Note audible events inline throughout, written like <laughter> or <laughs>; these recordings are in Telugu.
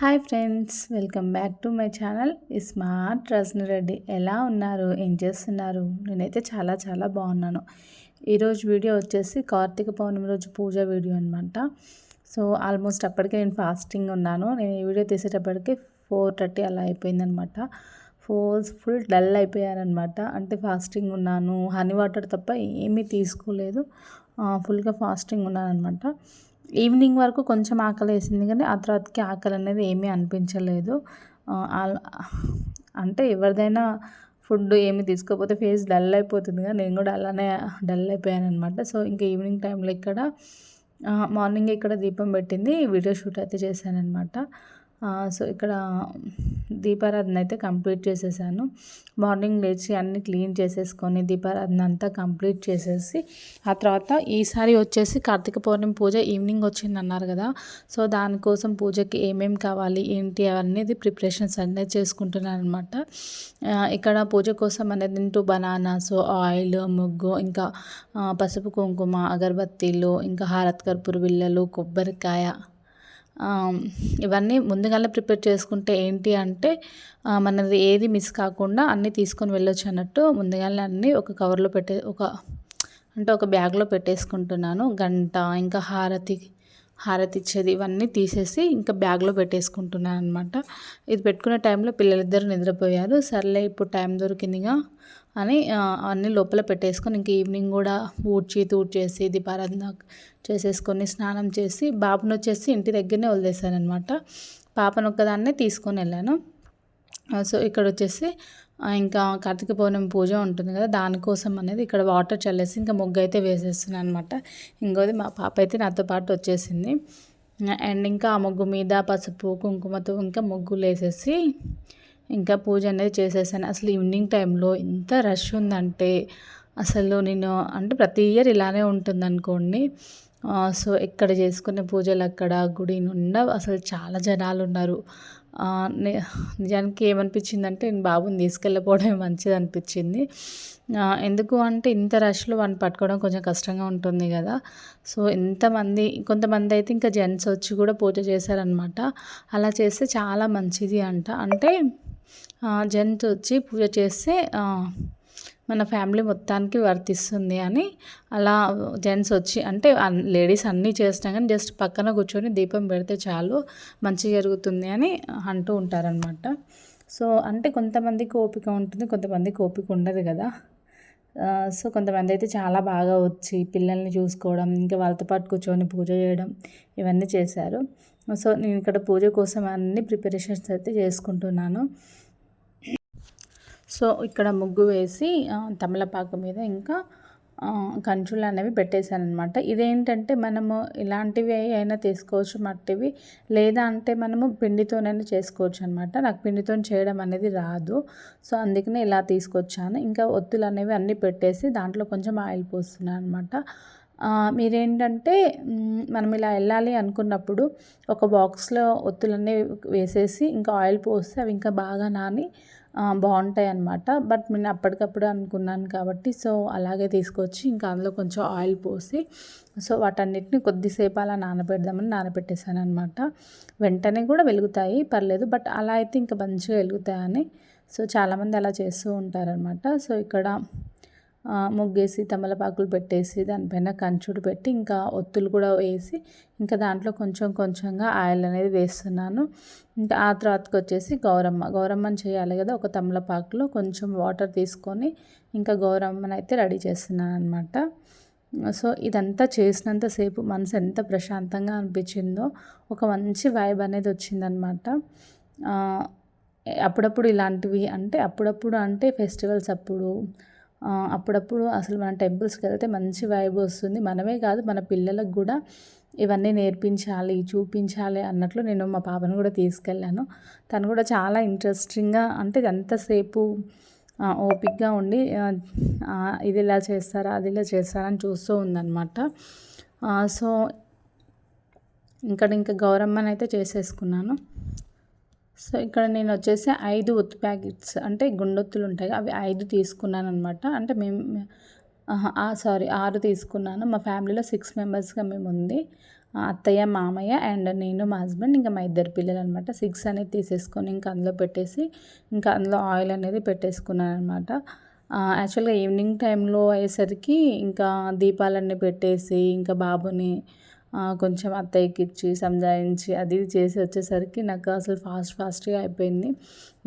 Hi friends welcome back to my channel. Smart Rajani Reddy ఎలా ఉన్నారు? ఏం చేస్తున్నారు? నేనైతే చాలా చాలా బాగున్నాను. ఈరోజు వీడియో వచ్చేసి కార్తీక పౌర్ణమి రోజు పూజ వీడియో అనమాట సో ఆల్మోస్ట్ అప్పటికే నేను ఫాస్టింగ్ ఉన్నాను. నేను ఈ వీడియో తీసేటప్పటికి ఫోర్ థర్టీ అలా అయిపోయిందనమాట ఫోర్ ఫుల్ డల్ అయిపోయానమాట అంటే ఫాస్టింగ్ ఉన్నాను. హనీ వాటర్ తప్ప ఏమీ తీసుకోలేదు. ఫుల్గా ఫాస్టింగ్ ఉన్నానమాట ఈవినింగ్ వరకు కొంచెం ఆకలి వేసింది కానీ ఆ తర్వాతకి ఆకలి అనేది ఏమీ అనిపించలేదు. అంటే ఎవరిదైనా ఫుడ్ ఏమి తీసుకోకపోతే ఫేస్ డల్ అయిపోతుంది కానీ నేను కూడా అలానే డల్ అయిపోయాను అనమాట సో ఇంకా ఈవినింగ్ టైంలో ఇక్కడ మార్నింగ్ ఇక్కడ దీపం పెట్టింది. వీడియో షూట్ అయితే చేశాను అనమాట సో ఇక్కడ దీపారాధన అయితే కంప్లీట్ చేసేసాను. మార్నింగ్ లేచి అన్ని క్లీన్ చేసేసుకొని దీపారాధన అంతా కంప్లీట్ చేసేసి ఆ తర్వాత ఈసారి వచ్చేసి కార్తీక పౌర్ణమి పూజ ఈవినింగ్ వచ్చింది అన్నారు కదా. సో దానికోసం పూజకి ఏమేమి కావాలి ఏంటి అనేది ప్రిపరేషన్స్ అనేది చేసుకుంటున్నాను అనమాట ఇక్కడ పూజ కోసం అనేది ఇంటూ బనానాస్ ఆయిల్ ముగ్గు ఇంకా పసుపు కుంకుమ అగరబత్తీలు ఇంకా హారత్ కర్పూర బిళ్ళలు కొబ్బరికాయ ఇవన్నీ ముందుగానే ప్రిపేర్ చేసుకుంటే ఏంటి అంటే మనది ఏది మిస్ కాకుండా అన్నీ తీసుకొని వెళ్ళొచ్చు అన్నట్టు ముందుగానే అన్నీ ఒక కవర్లో పెట్టే ఒక అంటే ఒక బ్యాగ్లో పెట్టేసుకుంటున్నాను. గంట ఇంకా హారతి హారతి ఇచ్చేది ఇవన్నీ తీసేసి ఇంకా బ్యాగ్లో పెట్టేసుకుంటున్నాను అనమాట ఇది పెట్టుకునే టైంలో పిల్లలిద్దరు నిద్రపోయారు. సర్లే ఇప్పుడు టైం దొరికిందిగా. అని అన్నీ లోపల పెట్టేసుకొని ఇంక ఈవినింగ్ కూడా ఊడ్చి తూడ్చేసి దీపారాధన చేసేసుకొని స్నానం చేసి బాబుని వచ్చేసి ఇంటి దగ్గరనే వదిలేశానమాట పాపను ఒక్కదాన్నే తీసుకొని వెళ్ళాను. సో ఇక్కడ వచ్చేసి ఇంకా కార్తీక పౌర్ణమి పూజ ఉంటుంది కదా దానికోసం అనేది ఇక్కడ వాటర్ చల్లేసి ఇంకా ముగ్గు అయితే వేసేస్తున్నాను అనమాట ఇంకోది మా పాప అయితే నాతో పాటు వచ్చేసింది. అండ్ ఇంకా ఆ ముగ్గు మీద పసుపు కుంకుమతో ఇంకా ముగ్గులు వేసేసి ఇంకా పూజ అనేది చేసేసాను. అసలు ఈవినింగ్ టైంలో ఎంత రష్ ఉందంటే అసలు నేను అంటే ప్రతి ఇయర్ ఇలానే ఉంటుంది అనుకోండి. సో ఎక్కడ చేసుకునే పూజలు అక్కడ గుడి నిండా అసలు చాలా జనాలు ఉన్నారు. నిజానికి ఏమనిపించిందంటే నేను బాబుని తీసుకెళ్ళిపోవడం మంచిది అనిపించింది. ఎందుకు అంటే ఇంత రష్లో వాడిని పట్టుకోవడం కొంచెం కష్టంగా ఉంటుంది కదా. సో ఎంతమంది కొంతమంది అయితే ఇంకా జెంట్స్ వచ్చి కూడా పూజ చేశారనమాట. అలా చేస్తే చాలా మంచిది అంట. అంటే జెంట్స్ వచ్చి పూజ చేస్తే మన ఫ్యామిలీ మొత్తానికి వర్తిస్తుంది అని అలా జెంట్స్ వచ్చి అంటే లేడీస్ అన్నీ చేస్తాం కానీ జస్ట్ పక్కన కూర్చొని దీపం పెడితే చాలు మంచి జరుగుతుంది అని అంటూ ఉంటారనమాట సో అంటే కొంతమందికి ఓపిక ఉంటుంది కొంతమందికి ఓపిక ఉండదు కదా. సో కొంతమంది అయితే చాలా బాగా వచ్చి పిల్లల్ని చూసుకోవడం ఇంకా వాళ్ళతో పాటు కూర్చొని పూజ చేయడం ఇవన్నీ చేశారు. సో నేను ఇక్కడ పూజ కోసం అన్ని ప్రిపరేషన్స్ అయితే చేసుకుంటున్నాను. సో ఇక్కడ ముగ్గు వేసి తమలపాకు మీద ఇంకా కంచులు అనేవి పెట్టేశాను అనమాట ఇదేంటంటే మనము ఇలాంటివి అయినా తీసుకోవచ్చు మట్టివి. లేదా అంటే మనము పిండితోనైనా చేసుకోవచ్చు అనమాట నాకు పిండితో చేయడం అనేది రాదు. సో అందుకనే ఇలా తీసుకొచ్చాను. ఇంకా ఒత్తులు అనేవి అన్నీ పెట్టేసి దాంట్లో కొంచెం ఆయిల్ పోస్తున్నాను అనమాట మీరేంటంటే మనం ఇలా వెళ్ళాలి అనుకున్నప్పుడు ఒక బాక్స్లో ఒత్తులన్నీ వేసేసి ఇంకా ఆయిల్ పోస్తే అవి ఇంకా బాగా నాని బాగుంటాయి అన్నమాట బట్ నేను అప్పటికప్పుడు అనుకున్నాను కాబట్టి సో అలాగే తీసుకొచ్చి ఇంకా అందులో కొంచెం ఆయిల్ పోసి సో వాటన్నిటిని కొద్దిసేపు అలా నానబెడదామని నానబెట్టేశాను అనమాట వెంటనే కూడా వెలుగుతాయి పర్లేదు బట్ అలా అయితే ఇంకా మంచిగా వెలుగుతాయని సో చాలామంది అలా చేస్తూ ఉంటారనమాట సో ఇక్కడ ముగ్గేసి తమలపాకులు పెట్టేసి దానిపైన కంచుడు పెట్టి ఇంకా ఒత్తులు కూడా వేసి ఇంకా దాంట్లో కొంచెం కొంచెంగా ఆయిల్ అనేది వేస్తున్నాను. ఇంకా ఆ తర్వాతకి వచ్చేసి గౌరమ్మ. గౌరమ్మని చేయాలి కదా ఒక తమలపాకులో కొంచెం వాటర్ తీసుకొని ఇంకా గౌరమ్మని అయితే రెడీ చేస్తున్నాను అనమాట సో ఇదంతా చేసినంతసేపు మనసు ఎంత ప్రశాంతంగా అనిపించిందో ఒక మంచి వైబ్ అనేది వచ్చిందనమాట అప్పుడప్పుడు ఇలాంటివి అంటే అప్పుడప్పుడు అంటే ఫెస్టివల్స్ అప్పుడు అప్పుడప్పుడు అసలు మన టెంపుల్స్కి వెళ్తే మంచి వైబ్ వస్తుంది. మనమే కాదు మన పిల్లలకు కూడా ఇవన్నీ నేర్పించాలి చూపించాలి అన్నట్లు నేను మా పాపను కూడా తీసుకెళ్ళాను. తను కూడా చాలా ఇంట్రెస్టింగ్గా అంటే ఎంతసేపు ఓపిక్గా ఉండి ఇది ఇలా చేస్తారా అది ఇలా చేస్తారా అని చూస్తూ ఉందన్నమాట. సో ఇక్కడ ఇంకా గౌరమ్మని అయితే చేసేసుకున్నాను. సో ఇక్కడ నేను వచ్చేసి ఐదు ఒత్తు ప్యాకెట్స్ అంటే గుండొత్తులు ఉంటాయి అవి ఐదు తీసుకున్నాను అనమాట అంటే మేము సారీ ఆరు తీసుకున్నాను. మా ఫ్యామిలీలో సిక్స్ మెంబర్స్గా మేము ఉంది అత్తయ్య మామయ్య అండ్ నేను మా హస్బెండ్ ఇంకా మా ఇద్దరు పిల్లలు అనమాట సిక్స్ అనేది తీసేసుకొని ఇంకా అందులో పెట్టేసి ఇంకా అందులో ఆయిల్ అనేది పెట్టేసుకున్నాను అనమాట యాక్చువల్గా ఈవినింగ్ టైంలో అయ్యేసరికి ఇంకా దీపాలన్నీ పెట్టేసి ఇంకా బాబుని కొంచెం అత్తయ్యకి ఇచ్చి సంజాయించి అది చేసి వచ్చేసరికి నాకు అసలు ఫాస్ట్ ఫాస్ట్గా అయిపోయింది.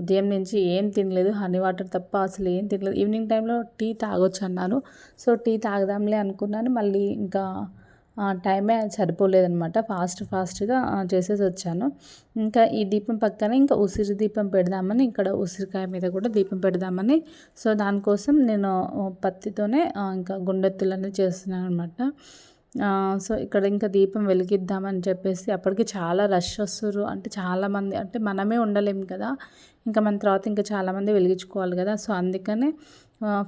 ఉదయం నుంచి ఏం తినలేదు హనీ వాటర్ తప్ప అసలు ఏం తినలేదు. ఈవినింగ్ టైంలో టీ తాగొచ్చు అన్నారు సో టీ తాగదాంలే అనుకున్నాను. మళ్ళీ ఇంకా టైమే సరిపోలేదనమాట ఫాస్ట్ ఫాస్ట్గా చేసేసి వచ్చాను. ఇంకా ఈ దీపం పక్కనే ఇంకా ఉసిరి దీపం పెడదామని ఇక్కడ ఉసిరికాయ మీద కూడా దీపం పెడదామని. సో దానికోసం నేను పత్తితోనే ఇంకా గుండెత్తులు అనేది చేస్తున్నాను అనమాట సో ఇక్కడ ఇంకా దీపం వెలిగిద్దామని చెప్పేసి అప్పటికి చాలా రష్ వస్తారు అంటే చాలామంది అంటే మనమే ఉండలేము కదా. ఇంకా మన తర్వాత ఇంకా చాలామంది వెలిగించుకోవాలి కదా. సో అందుకనే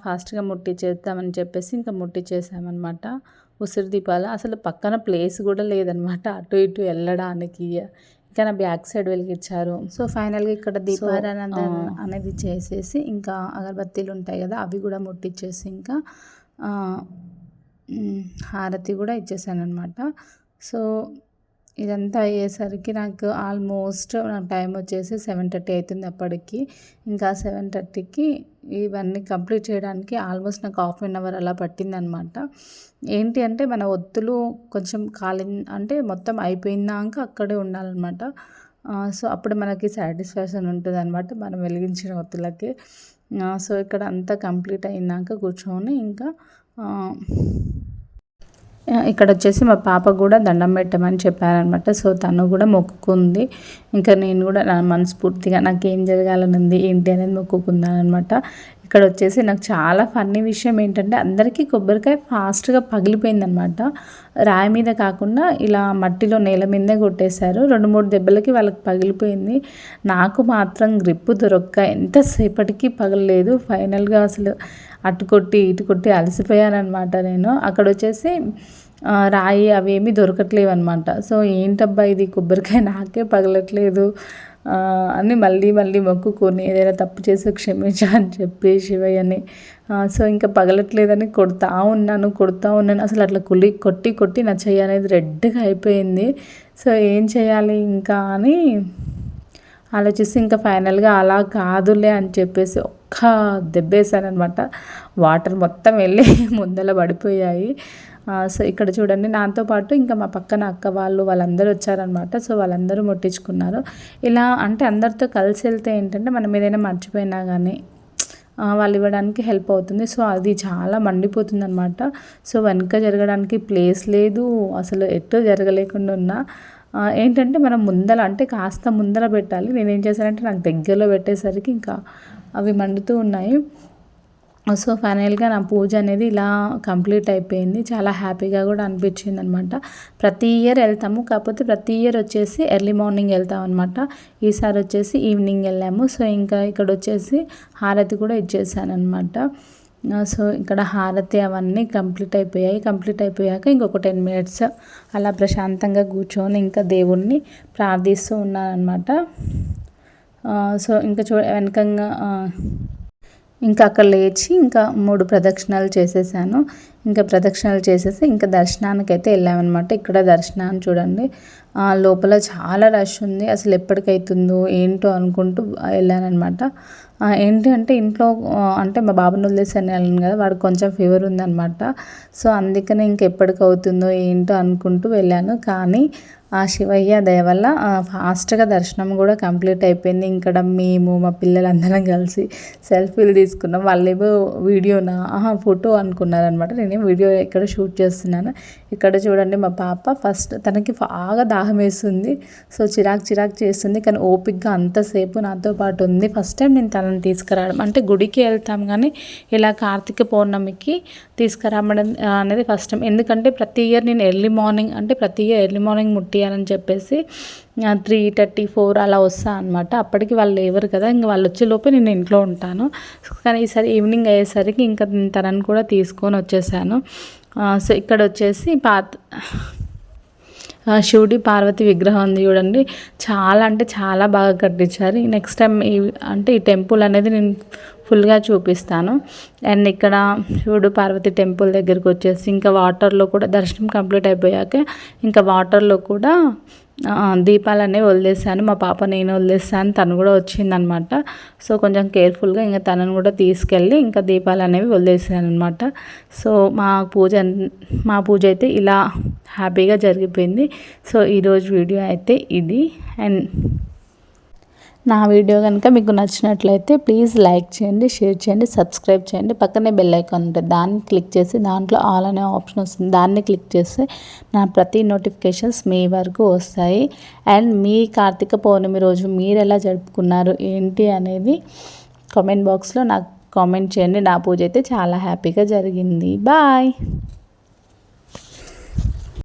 ఫాస్ట్గా ముట్టి చేద్దామని చెప్పేసి ఇంకా ముట్టి చేసామన్నమాట. ఉసిరి దీపాలు. అసలు పక్కన ప్లేస్ కూడా లేదనమాట అటు ఇటు వెళ్ళడానికి. ఇంకా నా బ్యాక్ సైడ్ వెలిగించారు. సో ఫైనల్గా ఇక్కడ దీపారాధన అనేది చేసేసి ఇంకా అగరబత్తీలు ఉంటాయి కదా అవి కూడా ముట్టించేసి ఇంకా హారతి కూడా ఇచ్చేసాను అనమాట సో ఇదంతా అయ్యేసరికి నాకు ఆల్మోస్ట్ నాకు టైం వచ్చేసి సెవెన్ థర్టీ అవుతుంది అప్పటికి. ఇంకా సెవెన్ థర్టీకి ఇవన్నీ కంప్లీట్ చేయడానికి ఆల్మోస్ట్ నాకు హాఫ్ అన్ అవర్ అలా పట్టిందనమాట ఏంటి అంటే మన ఒత్తులు కొంచెం కాలి అంటే మొత్తం అయిపోయిందాక అక్కడే ఉండాలన్నమాట. సో అప్పుడు మనకి సాటిస్ఫాక్షన్ ఉంటుంది అనమాట మనం వెలిగించిన ఒత్తులకి. సో ఇక్కడ అంతా కంప్లీట్ అయినాక కూర్చొని ఇంకా ఇక్కడ వచ్చేసి మా పాప కూడా దండం పెట్టమని చెప్పారనమాట సో తను కూడా మొక్కుకుంది. ఇంకా నేను కూడా నా మనస్ఫూర్తిగా నాకు ఏం జరగాలని ఉంది ఏంటి అనేది మొక్కుకున్నాను అనమాట ఇక్కడ వచ్చేసి నాకు చాలా ఫన్నీ విషయం ఏంటంటే అందరికీ కొబ్బరికాయ ఫాస్ట్గా పగిలిపోయిందనమాట రాయి మీద కాకుండా ఇలా మట్టిలో నేల మీదే కొట్టేశారు. రెండు మూడు దెబ్బలకి వాళ్ళకి పగిలిపోయింది. నాకు మాత్రం గ్రిప్పు దొరక్క ఎంతసేపటికి పగలలేదు. ఫైనల్గా అసలు అటు కొట్టి ఇటు కొట్టి అలసిపోయానమాట నేను. అక్కడ వచ్చేసి రాయి అవి ఏమీ దొరకట్లేవు అనమాట సో ఏంటబ్బా ఇది? కొబ్బరికాయ నాకే పగలట్లేదు. అని మళ్ళీ మళ్ళీ మొక్కుకొని ఏదైనా తప్పు చేసి క్షమించా అని చెప్పి శివయ్యని. సో ఇంకా పగలట్లేదని కొడతా ఉన్నాను కొడతా ఉన్నాను. అసలు అట్లా కులి కొట్టి కొట్టి నా చెయ్యి అనేది రెడ్గా అయిపోయింది. సో ఏం చేయాలి ఇంకా? అని ఆలోచిస్తే ఇంకా ఫైనల్గా అలా కాదులే అని చెప్పేసి ఒక్క దెబ్బేసానమాట వాటర్ మొత్తం వెళ్ళి <laughs> ముందల పడిపోయాయి. సో ఇక్కడ చూడండి నాతో పాటు ఇంకా మా పక్కన అక్క వాళ్ళు వాళ్ళందరూ వచ్చారనమాట సో వాళ్ళందరూ ముట్టించుకున్నారు. ఇలా అంటే అందరితో కలిసి వెళ్తే ఏంటంటే మనం ఏదైనా మర్చిపోయినా కానీ వాళ్ళు ఇవ్వడానికి హెల్ప్ అవుతుంది. సో అది చాలా మండిపోతుంది అనమాట సో వెనుక జరగడానికి ప్లేస్ లేదు. అసలు ఎటు జరగలేకుండా ఉన్నా. ఏంటంటే మనం ముందర అంటే కాస్త ముందర పెట్టాలి. నేనేం చేశానంటే నాకు దగ్గరలో పెట్టేసరికి ఇంకా అవి మండుతూ ఉన్నాయి. సో ఫైనల్గా నా పూజ అనేది ఇలా కంప్లీట్ అయిపోయింది. చాలా హ్యాపీగా కూడా అనిపించింది అనమాట ప్రతి ఇయర్ వెళ్తాము. కాకపోతే ప్రతి ఇయర్ వచ్చేసి ఎర్లీ మార్నింగ్ వెళ్తాం అనమాట ఈసారి వచ్చేసి ఈవినింగ్ వెళ్ళాము. సో ఇంకా ఇక్కడ వచ్చేసి హారతి కూడా ఇచ్చేసాను అనమాట సో ఇక్కడ హారతి అవన్నీ కంప్లీట్ అయిపోయాయి. కంప్లీట్ అయిపోయాక ఇంకొక టెన్ మినిట్స్ అలా ప్రశాంతంగా కూర్చొని ఇంకా దేవుణ్ణి ప్రార్థిస్తూ ఉన్నానమాట సో ఇంకా చూ వెనకంగా ఇంకా అక్కడ లేచి ఇంకా మూడు ప్రదక్షిణాలు చేసేసాను. ఇంకా ప్రదక్షిణాలు చేసేసి ఇంకా దర్శనానికి అయితే వెళ్ళామన్నమాట. ఇక్కడ దర్శనాన్ని చూడండి. లోపల చాలా రష్ ఉంది. అసలు ఎప్పటికైతుందో ఏంటో అనుకుంటూ వెళ్ళానమాట ఏంటి అంటే ఇంట్లో అంటే మా బాబుని వదిలేసాను వెళ్ళాను కదా వాడు కొంచెం ఫీవర్ ఉందనమాట సో అందుకనే ఇంకెప్పటికవుతుందో ఏంటో అనుకుంటూ వెళ్ళాను. కానీ ఆ శివయ్య దయ వల్ల ఫాస్ట్గా దర్శనం కూడా కంప్లీట్ అయిపోయింది. ఇక్కడ మేము మా పిల్లలందరం కలిసి సెల్ఫీలు తీసుకున్నాం. వాళ్ళేమో వీడియోనా ఆహా ఫోటో అనుకున్నారనమాట నేనేం వీడియో ఇక్కడ షూట్ చేస్తున్నాను ఇక్కడ చూడండి మా పాప ఫస్ట్ తనకి బాగా దాహం వేస్తుంది. సో చిరాక్ చిరాక్ చేస్తుంది. కానీ ఓపిక్గా అంతసేపు నాతో పాటు ఉంది. ఫస్ట్ టైం నేను తనని తీసుకురావడం. అంటే గుడికి వెళ్తాం కానీ ఇలా కార్తీక పౌర్ణమికి తీసుకురావడం అనేది ఫస్ట్ టైం. ఎందుకంటే ప్రతి ఇయర్ నేను ఎర్లీ మార్నింగ్ అంటే ప్రతి ఇయర్ ఎర్లీ మార్నింగ్ ముట్టియాలని చెప్పేసి త్రీ థర్టీ ఫోర్ అలా వస్తా అనమాట అప్పటికి వాళ్ళు లేవరు కదా. ఇంకా వాళ్ళు వచ్చే లోపే నేను ఇంట్లో ఉంటాను. కానీ ఈసారి ఈవినింగ్ అయ్యేసరికి ఇంకా తనని కూడా తీసుకొని వచ్చేసాను. సో ఇక్కడ వచ్చేసి పాత శివుడి పార్వతి విగ్రహం ఉంది చూడండి. చాలా అంటే చాలా బాగా కట్టించారు. నెక్స్ట్ టైం ఈ అంటే ఈ టెంపుల్ అనేది నేను ఫుల్గా చూపిస్తాను. అండ్ ఇక్కడ శివుడు పార్వతి టెంపుల్ దగ్గరికి వచ్చేసి ఇంకా వాటర్లో కూడా దర్శనం కంప్లీట్ అయిపోయాక ఇంకా వాటర్లో కూడా దీపాలన్నీ దీపాలు అనేవి వదిలేసాను మా పాప నేను వదిలేసాను తను కూడా వచ్చిందనమాట. సో కొంచెం కేర్ఫుల్గా ఇంకా తనను కూడా తీసుకెళ్ళి ఇంకా దీపాలు అనేవి వదిలేసాను అనమాట సో మా పూజ మా పూజ అయితే ఇలా హ్యాపీగా జరిగిపోయింది. సో ఈరోజు వీడియో అయితే ఇది. అండ్ నా వీడియో కనుక మీకు నచ్చినట్లయితే ప్లీజ్ లైక్ చేయండి షేర్ చేయండి సబ్స్క్రైబ్ చేయండి. పక్కనే బెల్ ఐకాన్ ఉంటుంది. దాన్ని క్లిక్ చేసి దాంట్లో ఆల్ అనే ఆప్షన్ వస్తుంది. దాన్ని క్లిక్ చేస్తే నా ప్రతి నోటిఫికేషన్స్ మీ వరకు వస్తాయి. అండ్ మీ కార్తీక పౌర్ణమి రోజు మీరు ఎలా జరుపుకున్నారు ఏంటి అనేది కామెంట్ బాక్స్లో నాకు కామెంట్ చేయండి. నా పూజ అయితే చాలా హ్యాపీగా జరిగింది. బాయ్.